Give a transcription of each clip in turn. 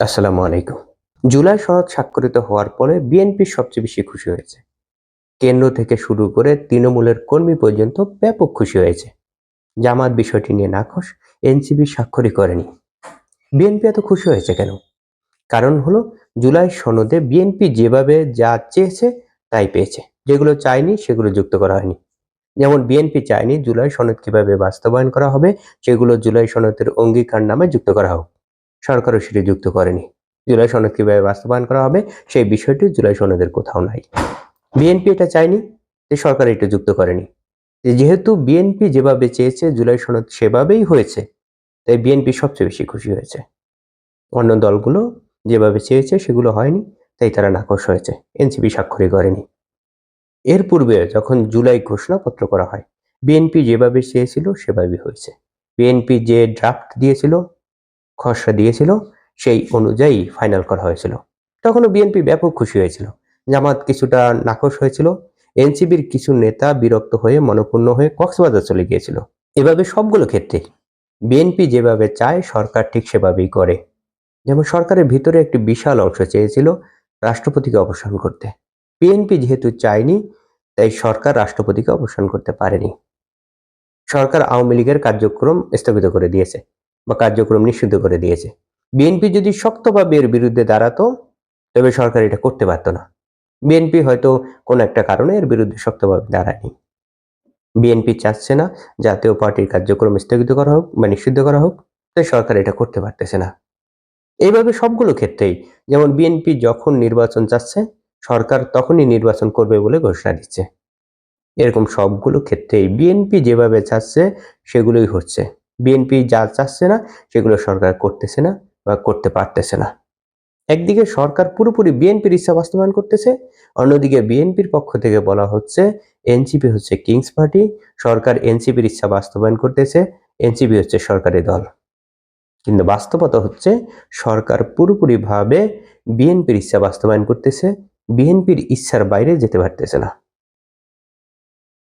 আসসালামু আলাইকুম। জুলাই সনদ স্বাক্ষরিত হওয়ার পরে বিএনপি সবচেয়ে বেশি খুশি হয়েছে। কেন্দ্র থেকে শুরু করে তৃণমূলের কর্মী পর্যন্ত ব্যাপক খুশি হয়েছে। জামাত বিষয়টি নিয়ে নাকশ এনসিপি স্বাক্ষরই করেনি। বিএনপি এত খুশি হয়েছে কেন? কারণ হলো জুলাই সনদে বিএনপি যেভাবে যা চেয়েছে তাই পেয়েছে। যেগুলো চায়নি সেগুলো যুক্ত করা হয়নি। যেমন বিএনপি চায়নি জুলাই সনদ কীভাবে বাস্তবায়ন করা হবে, সেগুলো জুলাই সনদের অঙ্গীকার নামে যুক্ত করা হোক। সরকারও সেটি যুক্ত করেনি। জুলাই সনদ কীভাবে বাস্তবায়ন করা হবে, সেই বিষয়টি জুলাই সনদের কোথাও নাই। বিএনপি এটা চায়নি, যে সরকার এটা যুক্ত করেনি। যেহেতু বিএনপি যেভাবে চেয়েছে, জুলাই সনদ সেভাবেই হয়েছে, তাই বিএনপি সবচেয়ে বেশি খুশি হয়েছে। অন্য দলগুলো যেভাবে চেয়েছে, সেগুলো হয়নি, তাই তারা নাকশ হয়েছে, এনসিপি স্বাক্ষরই করেনি। এর পূর্বে যখন জুলাই ঘোষণাপত্র করা হয়, বিএনপি যেভাবে চেয়েছিল, সেভাবেই হয়েছে। বিএনপি যে ড্রাফট দিয়েছিল খসড়া দিয়েছিল, সেই অনুযায়ী ফাইনাল করা হয়েছিল। তখনও বিএনপি ব্যাপক খুশি হয়েছিল। জামাত কিছুটা নাকশ হয়েছিল। এনসিবির কিছু নেতা বিরক্ত হয়ে মনপূর্ণ হয়ে কক্সবাজার চলে গিয়েছিল। এভাবে সবগুলো ক্ষেত্রে বিএনপি যেভাবে চায়, সরকার ঠিক সেভাবেই করে। যেমন সরকারের ভিতরে একটি বিশাল অংশ চেয়েছিল রাষ্ট্রপতিকে অবসান করতে। বিএনপি যেহেতু চায়নি, তাই সরকার রাষ্ট্রপতিকে অবসান করতে পারেনি। সরকার আওয়ামী লীগের কার্যক্রম স্থগিত করে দিয়েছে। বা কার্যক্রম নিষিদ্ধ করে দিয়েছে। বিএনপি যদি শক্তভাবে এর বিরুদ্ধে দাঁড়াতো, তবে সরকার এটা করতে পারত না। বিএনপি হয়তো কোনো একটা কারণে এর বিরুদ্ধে শক্তভাবে দাঁড়ায়নি। বিএনপি চাচ্ছে না জাতীয় পার্টির কার্যক্রম স্থগিত করা হোক বা নিষিদ্ধ করা হোক, তাই সরকার এটা করতে পারতেছে না। এইভাবে সবগুলো ক্ষেত্রেই যেমন বিএনপি যখন নির্বাচন চাচ্ছে, সরকার তখনই নির্বাচন করবে বলে ঘোষণা দিচ্ছে। এরকম সবগুলো ক্ষেত্রেই বিএনপি যেভাবে চাচ্ছে, সেগুলোই হচ্ছে। বিএনপি যা চাচ্ছে না, সেগুলো সরকার করতেছে না বা করতে পারতেছে না। একদিকে সরকার পুরোপুরি বিএনপির ইচ্ছা বাস্তবায়ন করতেছে, অন্যদিকে বিএনপির পক্ষ থেকে বলা হচ্ছে এনসিপি হচ্ছে কিংস পার্টি, সরকার এনসিপির ইচ্ছা বাস্তবায়ন করতেছে, এনসিপি হচ্ছে সরকারি দল। কিন্তু বাস্তবতা হচ্ছে সরকার পুরোপুরিভাবে বিএনপির ইচ্ছা বাস্তবায়ন করতেছে, বিএনপির ইচ্ছার বাইরে যেতে পারতেছে না।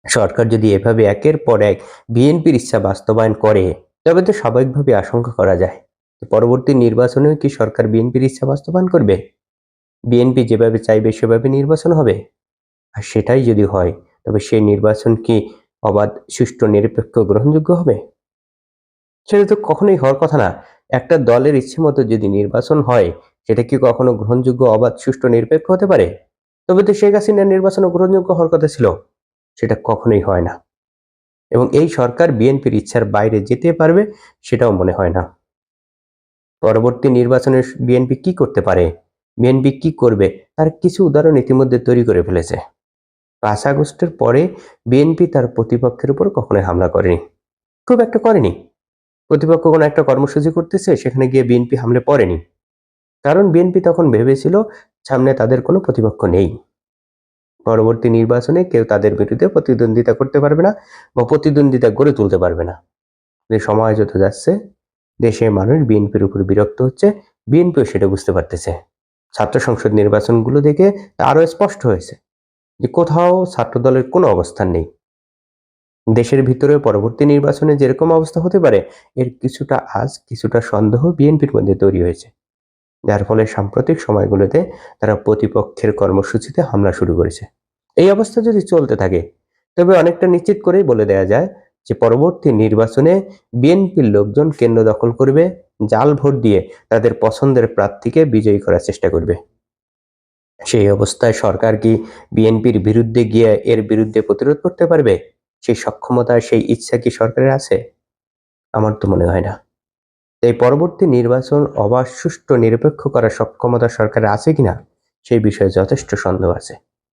সরকার যদি এভাবে একের পর এক বিএনপির ইচ্ছা বাস্তবায়ন করে তবে তো স্বাভাবিকভাবে আশঙ্কা করা যায়। পরবর্তী নির্বাচনেও কি সরকার বিএনপির ইচ্ছা বাস্তবায়ন করবে? বিএনপি যেভাবে চাইবে সেভাবে নির্বাচন হবে? আর সেটাই যদি হয়, তবে সেই নির্বাচন কি অবাধ, সুষ্ঠু, নিরপেক্ষ, গ্রহণযোগ্য হবে? সেটা তো কখনোই হওয়ার কথা না। একটা দলের ইচ্ছে মতো যদি নির্বাচন হয়, সেটা কি কখনো গ্রহণযোগ্য, অবাধ, সুষ্ঠু, নিরপেক্ষ হতে পারে? তবে তো শেখ হাসিনার নির্বাচনও গ্রহণযোগ্য হওয়ার কথা ছিল। সেটা কখনোই হয় না। এবং এই সরকার বিএনপির ইচ্ছার বাইরে যেতে পারবে সেটাও মনে হয় না। পরবর্তী নির্বাচনে বিএনপি কি করতে পারে? বিএনপি কি করবে? তার কিছু উদাহরণ ইতিমধ্যে তৈরি করে ফেলেছে। পাঁচ আগস্টের পরে বিএনপি তার প্রতিপক্ষের উপর কখনোই হামলা করেনি। খুব একটা করেনি। প্রতিপক্ষ কোনো একটা কর্মসূচি করতেছে, সেখানে গিয়ে বিএনপি হামলে পড়েনি। কারণ বিএনপি তখন ভেবেছিল সামনে তাদের কোনো প্রতিপক্ষ নেই। পরবর্তী নির্বাচনে কেউ তাদের বিরুদ্ধে প্রতিদ্বন্দ্বিতা করতে পারবে না বা প্রতিদ্বন্দ্বিতা গড়ে তুলতে পারবে না। সময় যত যাচ্ছে, দেশের মানুষ বিএনপির উপর বিরক্ত হচ্ছে, বিএনপিও সেটা বুঝতে পারতেছে। ছাত্র সংসদ নির্বাচনগুলো দেখে আরও স্পষ্ট হয়েছে যে কোথাও ছাত্র দলের কোনো অবস্থান নেই। দেশের ভিতরে পরবর্তী নির্বাচনে যেরকম অবস্থা হতে পারে, এর কিছুটা আজ কিছুটা সন্দেহ বিএনপির মধ্যে তৈরি হয়েছে। যার ফলে সাম্প্রতিক সময়গুলোতে তারা প্রতিপক্ষের কর্মসূচিতে হামলা শুরু করেছে। এই অবস্থা যদি চলতে থাকে, তবে অনেকটা নিশ্চিত করেই বলে দেওয়া যায় যে পরবর্তী নির্বাচনে বিএনপির লোকজন কেন্দ্র দখল করবে, জাল ভোট দিয়ে তাদের পছন্দের প্রার্থীকে বিজয়ী করার চেষ্টা করবে। সেই অবস্থায় সরকার কি বিএনপির বিরুদ্ধে গিয়ে এর বিরুদ্ধে প্রতিরোধ করতে পারবে? সেই সক্ষমতা, সেই ইচ্ছা কি সরকারের আছে? আমার তো মনে হয় না। তাই পরবর্তী নির্বাচন অবাধ, সুষ্ঠু, নিরপেক্ষ করার সক্ষমতা সরকারের আছে কিনা, সেই বিষয়ে যথেষ্ট সন্দেহ আছে।